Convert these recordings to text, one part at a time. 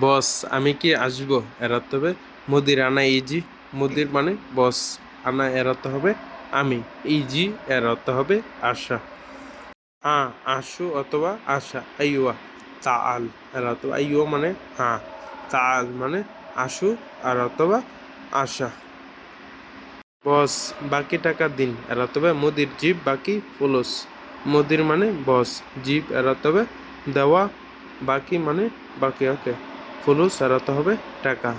বস, আমি কি আসব? এড়াতে হবে। মুদির আনা ইজি। মুদির মানে বস, আনা এড়াতে হবে। আমি, ইজি এড়াতে হবে। আশা। হ্যাঁ আসু অথবা আশা। আইওয়া তাল এরাতে আইওয়া মানে হ্যাঁ তাল মানে আসু আর অথবা আশা। বস, বাকি টাকা দিন এড়াতে হবে। মুদির জিপ, বাকি ফুলুস। মুদির মানে বস, জিপ এড়াতে হবে। দেওয়া, বাকি মানে বাকি, ওকে। ফুলুস এরাতে হবে, টাকা।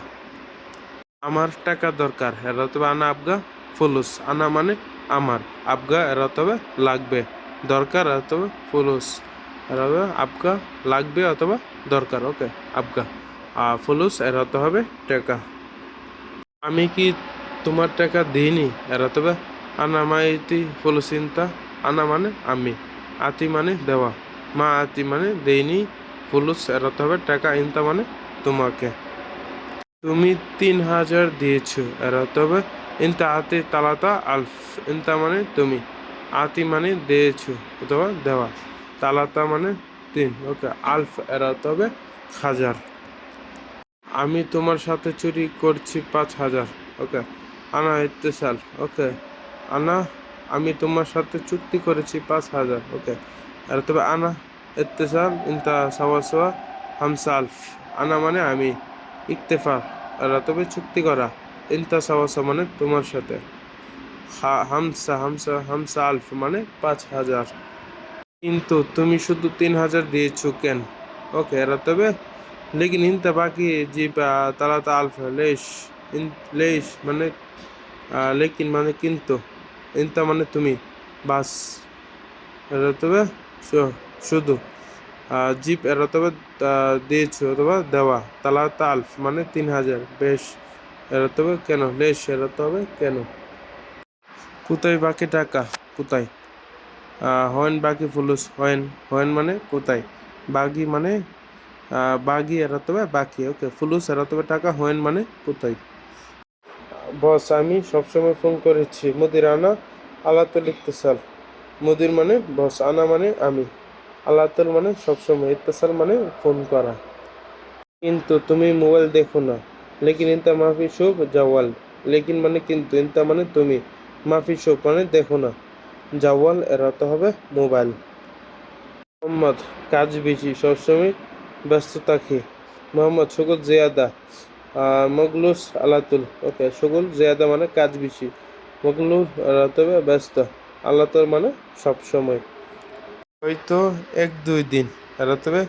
আমার টাকা দরকার, এরাতে হবে আনা আবগা ফুলুস। আনা মানে আমার, আবগা এরাতে হবে লাগবে। দরকার এরাতে হবে ফুলুস। এরাতে হবে আবগা লাগবে অথবা দরকার, ওকে, আবগা। আর ফুলুস এরাতে হবে টাকা। আমি কি তোমার টাকা দিইনি? এরাতে হবে আনা মাইতি ফুলুসিনতা। আনা মানে আমি, আতি মানে দেওয়া। মা আতি মানে দেইনি, ফুলুস এরাতে হবে টাকা, ইনতা মানে তোমাকে। তুমি তিন হাজার দিয়েছ এরাতে তবে ইনতা আতি তালাতা আলফ। ইনতা মানে তুমি। আতি মানে দিয়েছ, অথবা দেওয়া। তালাতা মানে তিন। ওকে, আলফ এরাতে তবে হাজার। আমি তোমার সাথে চুরি করছি পাঁচ হাজার। ওকে, আনা ইত্তেসাল। ওকে, আনা, আমি তোমার সাথে চুক্তি করেছি পাঁচ হাজার। ওকে আর তবে আনা ইত্তেসাল, ইনতা সাওয়া সাওয়া হামসা আলফ। আনা মানে আমি। ইকতেফা আর তবে চুক্তি করা। সাওয়া মানে তোমার সাথে। হামসা হামসা হামসা আলফ মানে পাঁচ হাজার। কিন্তু তুমি শুধু তিন হাজার দিয়েছ কেন? ওকে এরা তবে লেকিন ইনতা বাকি জি তালাতা আলফ, লেশ লেশ মানে লেকিন মানে কিন্তু, ইনতা মানে তুমি। বাস। এরা তবে শুধু। জিপ এরা আহ, দিয়েছ অথবা দেওয়া। তালাতা আলফ মানে তিন হাজার। বেশ এরা তবে কেন? লেশ এরা তবে কেন? কোথায় বাকি টাকা? কোথায়? হয়েন বাকি ফুলুস। হয়েন হয়েন মানে কোথায়? বাগি মানে বাগি এরা তবে বাকি। ওকে ফুলুস এরা তবে টাকা হয়েন মানে কোথায়? বস আমি সবসময় ফোন করেছি। মুদির আনা আলাতুল ইত্তেসাল মুদির মানে বস আনা মানে আমি। আলাতুল মানে সবসময় ইত্তেসাল মানে ফোন করা। কিন্তু তুমি মোবাইল দেখো না। লেকিন ইন্তা মাফি শুভ জাওয়াল। লেকিন মানে কিন্তু ইন্তা মানে তুমি। মাফি শুভ মানে দেখো না। জাওয়াল এরাতে হবে মোবাইল। মোহাম্মদ, কাজ বেশি, সবসময় ব্যস্ত থাকি মোহাম্মদ শগুল জিয়াদা। মগলুস আলাতুল। ওকে শগুল জিয়াদা মানে কাজ বেশি। মগলুস হবে ব্যস্ত। আল্লাতুল মানে সবসময়। হয়তো এক, দুই দিন। এরাতে হবে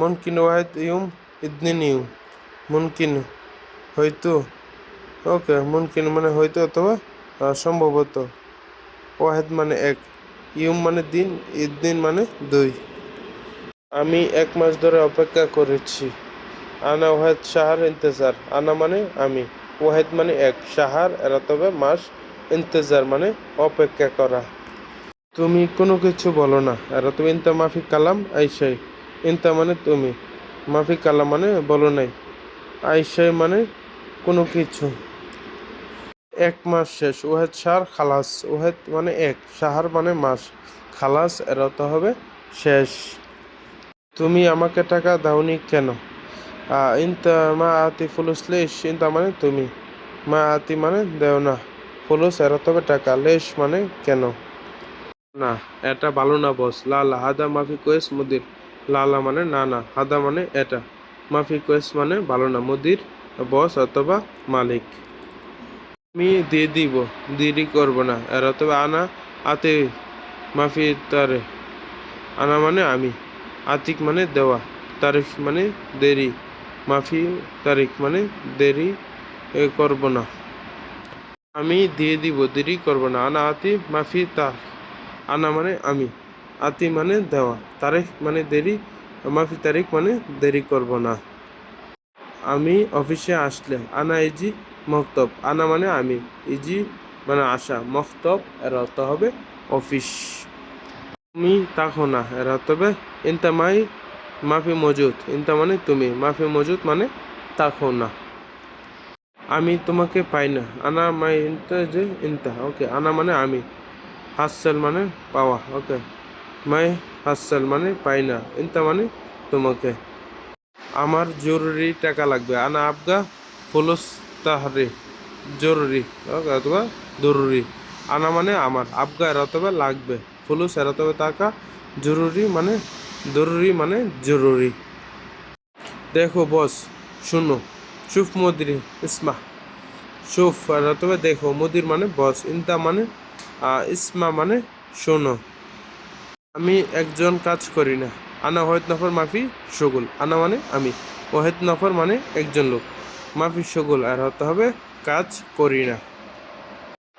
মুনকিন ওয়াহিদ ইউম ইদনিন ইউম। মুনকিন হয়তো, ওকে মুনকিন মানে হয়তো অথবা সম্ভবত। ওয়াহেদ মানে এক, ইউম মানে দিন ইদিন মানে দুই। আমি এক মাস ধরে অপেক্ষা করেছি। আনা ওয়াহেদ শাহার ইন্তজার। আনা মানে আমি, ওয়াহেদ মানে এক, শাহার এরা তবে মাস ইন্তজার মানে অপেক্ষা করা। তুমি কোনো কিছু বলো না। আর তুমি ইনতা মাফি কালাম, আইসাই। ইনতা মানে তুমি। মাফি কালাম মানে বলো নাই। আইসাই মানে কোনো কিছু। এক মাস শেষ। ওহেদ সার খালাস। ওহেদ মানে এক। সাহার মানে মাস। খালাস এর অর্থ হবে শেষ। তুমি আমাকে টাকা দাওনি কেন? ইনতা মা আতি ফুলুস লেশ। ইনতা মানে তুমি। মা আতি মানে দেও না। ফুলুস এর অর্থ হবে টাকা। লেশ মানে কেন? না, এটা ভালো না বস লালা হাদা, মাফি কোয়েস মুদির। লালা মানে না না, হাদা মানে এটা। মাফি কোয়েস মানে ভালো না, মুদির বস অথবা মালিক। আমি দিয়ে দিব, দেরি করব না। এর অথবা আনা, আতে, মাফি তারে। আনা মানে আমি। আতিক মানে দেওয়া। তারিখ মানে দেরি। মাফি তারিখ মানে দেরি করব না। আমি দিয়ে দিব, দেরি করব না। আনা আতি মাফি তার। আনা মানে আমি। আতি মানে দেওয়া। তারিখ মানে দেরি, মাফি তারিখ মানে দেরি করব না। আমি অফিসে আসলে, আনা ইজি মক্তব। আনা মানে আমি, ইজি মানে আসা। মক্তব এর অর্থ হবে অফিস। তুমি তাকো না এর অর্থ হবে ইনতা মাই মাফি মজুদ। ইনতা মানে তুমি, মাফি মজুদ মানে তাকো না। আমি তোমাকে পাই না। আনা মাই ইনতা যে ইনতা। ওকে, আনা মানে আমি। হাসল মানে পাওয়া ওকে মাই হাসল মানে পাই না, ইনতা মানে তোমাকে। আমার জরুরি টাকা লাগবে, আনা আবগা ফুলুস তাহারি জরুরি ওকে অথবা জরুরি আনা মানে আমার, আবগা এর অথবা লাগবে, ফুলুস এর অথবা টাকা জরুরি মানে জরুরি মানে জরুরি। দেখো বস, শুনো শুফ মদির, ইসমা। আর অথবা দেখো, মুদির মানে বস, ইনতা মানে ইসমা মানে শোনো। আমি একজন কাজ করি না। আনা ওয়াহেদ নফর, মাফি শগুল আনা মানে আমি। ওহেদ নফর মানে একজন লোক। মাফি শগুল আর হতে হবে কাজ করি না।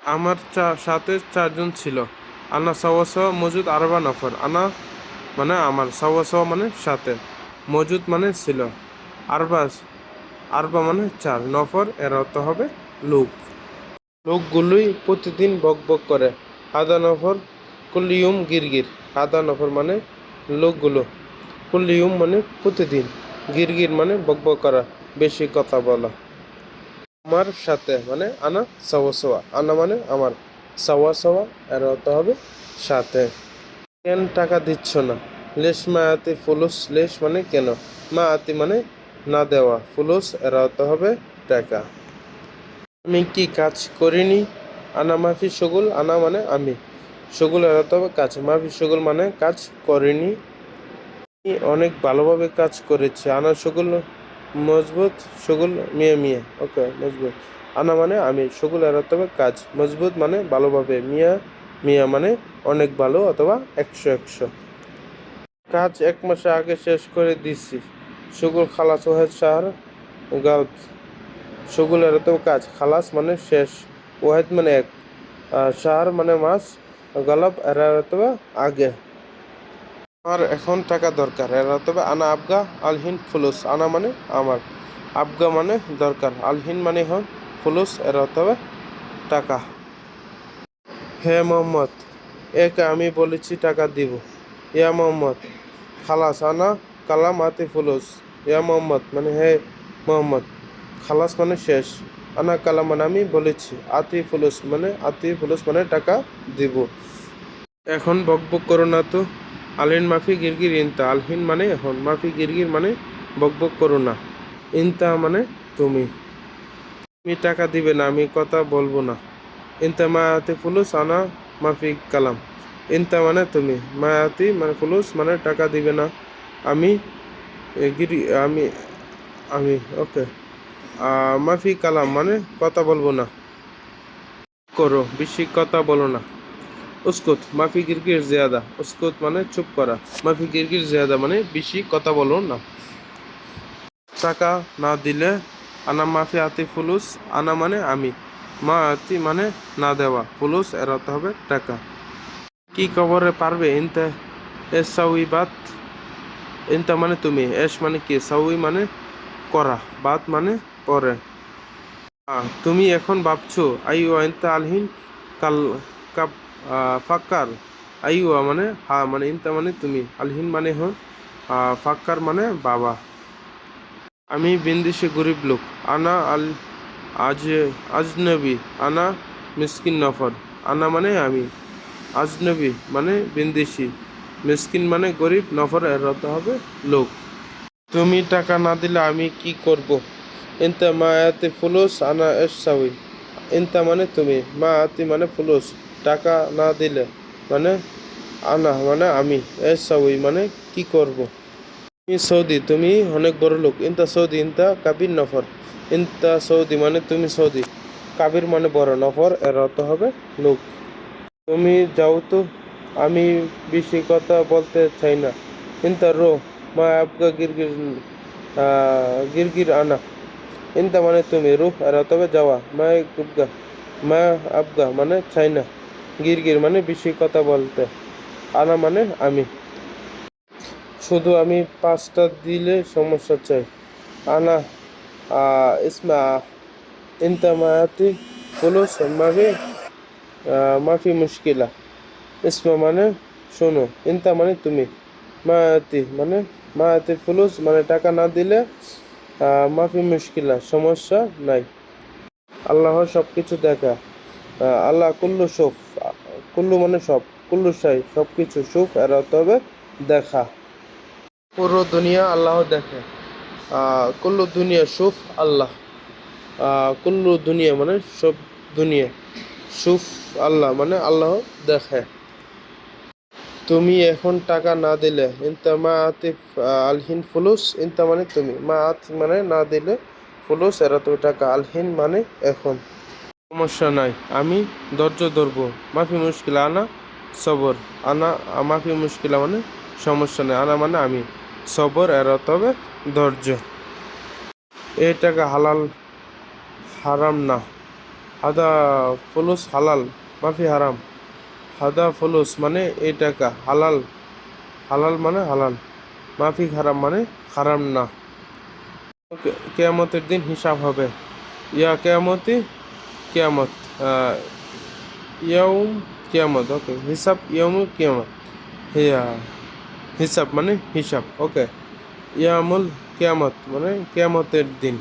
আমার চা- সাথে চারজন ছিল। আনা সাওয়া সাওয়া, মজুদ আরবা নফর। আনা মানে আমার। সাওয়া সাওয়া মানে সাথে। মজুদ মানে ছিল। আরবা আরবা মানে চার। নফর, এর অর্থ হবে লোক। লোকগুলোই প্রতিদিন বক বক করে। আদা, নফর, কুল্লিয়ুম, গিরগির। আদা, নফর মানে লোকগুলো। কুল্লিয়ুম মানে প্রতিদিন। গিরগির মানে বক বক করা, বেশি কথা বলা। আমার সাথে মানে আনা, সাওয়া সাওয়া। আনা মানে আমার। সাওয়া সাওয়া, এর অর্থ হবে সাথে। কেন টাকা দিচ্ছ না? লেশ মা আতি ফুলুস। লেশ মানে কেন? মা আতি মানে না দেওয়া। ফুলুস, এর অর্থ হবে টাকা। আমি কি কাজ করিনি? আনা মাফি সগুল, আনা মানে আমি। সগুল অর্থ হবে কাজ। মাফি সগুল মানে কাজ করিনি। অনেক ভালোভাবে কাজ করেছি। আনা সগুল মজবুত, সগুল মিয়া মিয়া। ওকে, মজবুত। আনা মানে আমি। সগুল অর্থ হবে কাজ। মজবুত মানে ভালোভাবে। মিয়া মিয়া মানে অনেক ভালো অথবা একশো একশো। কাজ এক মাসে আগে শেষ করে দিছি। সগুল খালাস ওয়াহেদ শাহর গাল্প সগুল এর অর্থ কাজ, খালাস মানে শেষ, ওয়াহেদ মানে এক শাহর মানে মাস গলব এর অর্থ আগে। আমার এখন টাকা দরকার এর অর্থ আনা আবগা, আলহিন, ফুলুস। আনা মানে আমার, আবগা মানে দরকার, আলহিন মানে হন ফুলুস এর অর্থ টাকা। হে মোহাম্মদ, একে আমি বলেছি টাকা দিব। ইয়া মোহাম্মদ, খালাস, আনা, কালাম, আতি, ফুলুস। ইয়া মোহাম্মদ মানে হে মোহাম্মদ। খালাস মানে শেষ। আনা কালাম মানে আমি বলেছি আতি ফুলুস মানে আতি ফুলুস মানে টাকা দিব। এখন বক বক করো না তো। আলহিন মাফি গিরগির ইনতা। আলহিন মানে এখন। মাফি গিরগির মানে বক বক করো না। ইনতা মানে তুমি। তুমি টাকা দিবে না, আমি কথা বলব না। ইনতা মায়াতি ফুলুস আনা মাফি কালাম। ইনতা মানে তুমি। মায়াতি মানে ফুলুস মানে টাকা দিবে না। আমি গিরি আমি আমি ওকে। মাফি কালাম মানে কথা বলব না। করো, বেশি কথা বলো না। উস্কুত, মাফি গিরগির জিয়াদা। উস্কুত মানে চুপ করা। মাফি গিরগির জিয়াদা মানে বেশি কথা বলো না। টাকা না দিলে আনা মাফি আতি ফুলুস, আনা মানে আমি। মা আতি মানে না দেওয়া। ফুলুস অর্থ হবে টাকা। কি কবরে পারবে ইনতে? এস সাউই বাত। ইনতা মানে তুমি। এস মানে কি? সাউই মানে করা। বাত মানে পরে। তুমি এখন ভাবছ আইও ইনতা আলহিন কাল কাপ ফাক্কার। আইওয়া মানে হা মানে ইনতা মানে তুমি আলহিন মানে আহ, ফাক্কার মানে বাবা। আমি বিন্দিসে গরিব লোক আনা আল আজ আজনবী আনা মিসকিন নফর আনা মানে আমি আজনবী মানে বিন্দিসি মিসকিন মানে গরিব নফর এর হবে লোক। তুমি টাকা না দিলে আমি কি করব? ইনতা মা আয়াতি ফুলুস, আনা এসাউই ইনতা মানে তুমি, মা আতি মানে ফুলুস, টাকা না দিলে মানে আনা মানে আমি এসাউই মানে কি করব? তুমি সৌদি, তুমি অনেক বড় লোক, ইনতা সৌদি, ইনতা কাবির নফর। ইনতা সৌদি মানে তুমি সৌদি, কাবির মানে বড় নফর, এর অর্থ হবে লোক। তুমি যাও তো, আমি বেশি কথা বলতে চাই না। ইনতা রো, মা আবগা গিরগির গিরগির আনা। ইনতা মানে তুমি রুহ আর হবে যাওয়া। মা গুবগা, মা আবগা মানে চাই না। গিরগির মানে বেশি কথা বলতে। আনা মানে আমি। শুধু আমি পাঁচটা দিলে সমস্যা চাই। আনা ইসমা ইনতা মায়াতি ফুলুস মাফি মাফি মুশকিলা। ইসমা মানে শোনো ইনতা মানে তুমি। মায়াতি মানে মায়াতি ফুলুস মানে টাকা না দিলে মাফি মুশকিলা সমস্যা নাই। আল্লাহ সব কিছু দেখা আল্লাহ কুল্লু সুফ, কুল্লু মানে সব, কুল্লু সাই সব কিছু সুফ, এর হবে দেখা। পুরো দুনিয়া আল্লাহ দেখে। কুল্লু দুনিয়া সুফ, আল্লাহ। কুল্লু দুনিয়া মানে সব দুনিয়া। সুফ, আল্লাহ মানে আল্লাহ দেখে। তুমি এখন টাকা না দিলে ইনতা মা আহ, আলহিন ফুলুস ইনতা মানে তুমি। মা আত মানে না দিলে ফুলুস এরা তুমি টাকা আলহিন মানে এখন। সমস্যা নাই আমি ধৈর্য ধরবো। মাফি মুশকিল আনা সবর। আনা মাফি মুশকিলা মানে সমস্যা নেই আনা মানে আমি। সবর এর হবে ধৈর্য। এই টাকা হালাল হারাম না। হাদা ফুলুস হালাল মাফি হারাম। হাদা ফুলুস মানে এই টাকা হালাল হালাল মানে হালাল মাফি হারাম মানে হারাম না। কেয়ামতের দিন হিসাব হবে। ইয়া কেয়ামতি কেয়ামত আহ, ইয়াউম কেয়ামত ওকে হিসাব ইয়াউম কেয়ামত। হিয়া হিসাব মানে হিসাব ওকে। ইয়ামুল কেয়ামত মানে কেয়ামতের দিন।